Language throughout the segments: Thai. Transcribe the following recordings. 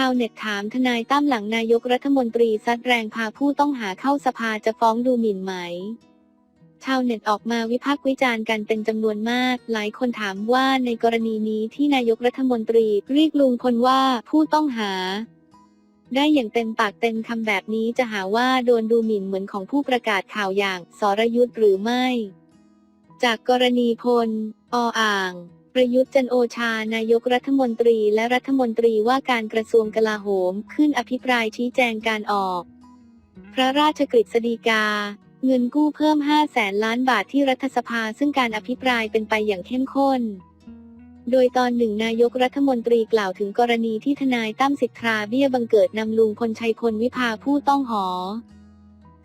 ชาวเน็ตถามทนายตั้มหลังนายกรัฐมนตรีซัดแรงพาผู้ต้องหาเข้าสภาจะฟ้องดูหมิ่นไหม ชาวเน็ตออกมาวิพากษ์วิจารณ์กันเป็นจำนวนมาก หลายคนถามว่าในกรณีนี้ที่นายกรัฐมนตรีเรียกลุงพลว่าผู้ต้องหา ได้อย่างเต็มปากเต็มคำแบบนี้จะหาว่าโดนดูหมิ่นเหมือนของผู้ประกาศข่าวอย่างสรยุทธ์หรือไม่ จากกรณีพล ออ่าง ประยุทธ์จันโอชานายกรัฐมนตรีและรัฐมนตรีว่าการกระทรวงกลาโหม ขึ้นอภิปรายชี้แจงการออก พระราชกฤษฎีกา เงินกู้เพิ่ม 5 แสนล้านบาทที่รัฐสภาซึ่งการอภิปรายเป็นไปอย่างเข้มข้น โดยตอนหนึ่งนายกรัฐมนตรีกล่าวถึงกรณีที่ทนายตั้มสิทธาเบี้ยบังเกิดนำลุงพลชัยพลวิภาผู้ต้องหอ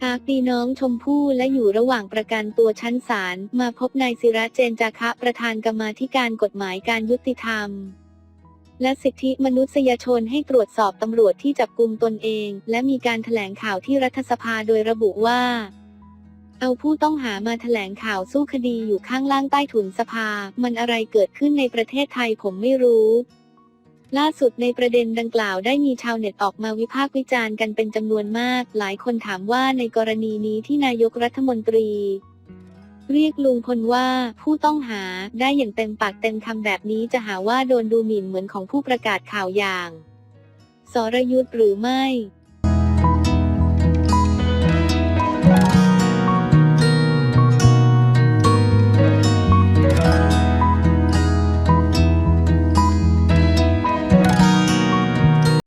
หากีน้องชมพู่และอยู่ระหว่างประกันตัวชั้นศาลมาพบนายศิระเจนจาคะประธานกรรมาธิการกฎหมายการยุติธรรม และสิทธิมนุษยชนให้ตรวจสอบตำรวจที่จับกุมตนเอง และมีการแถลงข่าวที่รัฐสภาโดยระบุว่า เอาผู้ต้องหามาแถลงข่าวสู้คดีอยู่ข้างล่างใต้ถุนสภา มันอะไรเกิดขึ้นในประเทศไทยผมไม่รู้ ล่าสุดในประเด็นดังกล่าวได้มีชาวเน็ตออกมาวิพากษ์วิจารณ์กันเป็นจำนวนมาก หลายคนถามว่าในกรณีนี้ที่นายกรัฐมนตรี เรียกลุงพลว่าผู้ต้องหาได้อย่างเต็มปากเต็มคำแบบนี้จะหาว่าโดนดูหมิ่นเหมือนของผู้ประกาศข่าวอย่าง สรยุทธ์หรือไม่